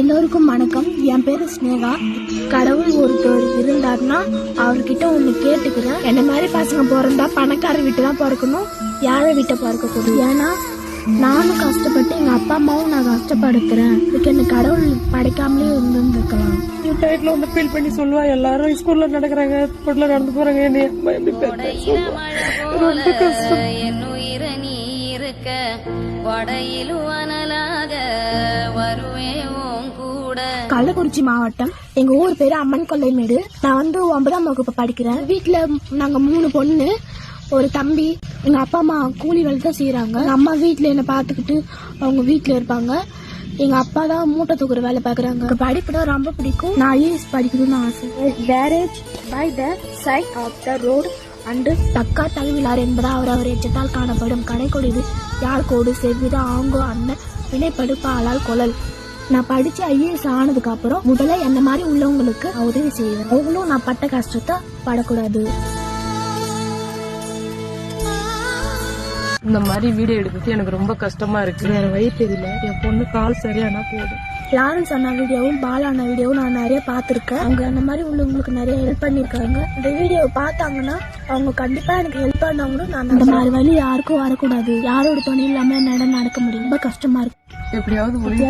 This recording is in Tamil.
எல்லோருக்கும் வணக்கம். என் பேரு ஸ்னேகா கடவுள் ஒருத்தர் இருந்தாருன்னா அவர்கிட்ட ஒண்ணு கேட்டுக்கிறேன். என்ன மாதிரி பசங்க பிறந்தா பணக்கார வீட்டு தான் பிறக்கணும். யாரை வீட்டை பிறக்க கூடாது ஏன்னா நானும் கஷ்டப்பட்டு எங்க அப்பா அம்மாவும் நான் கஷ்டப்படுத்துறேன். இதுக்கு என்ன கடவுள் படைக்காமலே இருந்திருக்கலாம். டைட்ல வந்து ஃபீல் பண்ணி சொல்லுவா எல்லாரும் ஸ்கூல்ல நடக்கிறாங்க ஸ்கூல்ல நடந்து போறாங்க என்ன. ரொம்ப கஷ்டம். கள்ளக்குறிச்சி மாவட்டம். எங்க ஊர் பேரு அம்மன் கொல்லைமேடு நான் வந்து ஒன்பதாம் வகுப்பு படிக்கிறேன். வீட்டுல நாங்க மூணு பொண்ணு ஒரு தம்பி. எங்க அப்பா அம்மா கூலி வேலை தான் செய்யறாங்க அம்மா வீட்டுல என்ன பாத்துக்கிட்டு அவங்க வீட்டுல இருப்பாங்க. எங்க அப்பா தான் மூட்டை தூக்குற வேலை பாக்குறாங்க எனக்கு படிப்பு தான் ரொம்ப பிடிக்கும். நான் ஐஏஎஸ் படிக்கணும்னு ஆசை. Garage by the side of the road and தக்கா தழுவிலார் என்பதா அவர் அவர் எச்சத்தால் காணப்படும். கடைக்கொடிது யார் கோடு செவ்வித ஆங்கோ அண்ணன் வினைப்படுப்ப ஆளால் கொழல். நான் படிச்சு ஐஏஎஸ் ஆனதுக்கு அப்புறம் முதல்ல என்ன மாதிரி உள்ளவங்களுக்கு உதவி செய்வேன். அவங்களும் நான் பட்ட கஷ்டத்தை படக்கூடாது. இந்த மாதிரி வீடியோ எடுக்கிறது எனக்கு ரொம்ப கஷ்டமா இருக்கு. வேற வழி தெரியல. என் பொண்ணு கால் சரியானா போதும். லாரன்ஸ் அண்ணா வீடியோவும் பாலா அண்ணா வீடியோவும் நான் நிறைய பார்த்துருக்கேன். அவங்க அந்த மாதிரி உள்ளவங்களுக்கு நிறைய ஹெல்ப் பண்ணியிருக்காங்க. இந்த வீடியோவை பார்த்தாங்கன்னா அவங்க கண்டிப்பா எனக்கு ஹெல்ப் பண்ணவங்களும் நான் அந்த மாதிரி வழி யாருக்கும் வரக்கூடாது. யாரோட துணை இல்லாம என்னால நடக்க முடியும். ரொம்ப கஷ்டமா இருக்கு. எப்படியாவது உதவி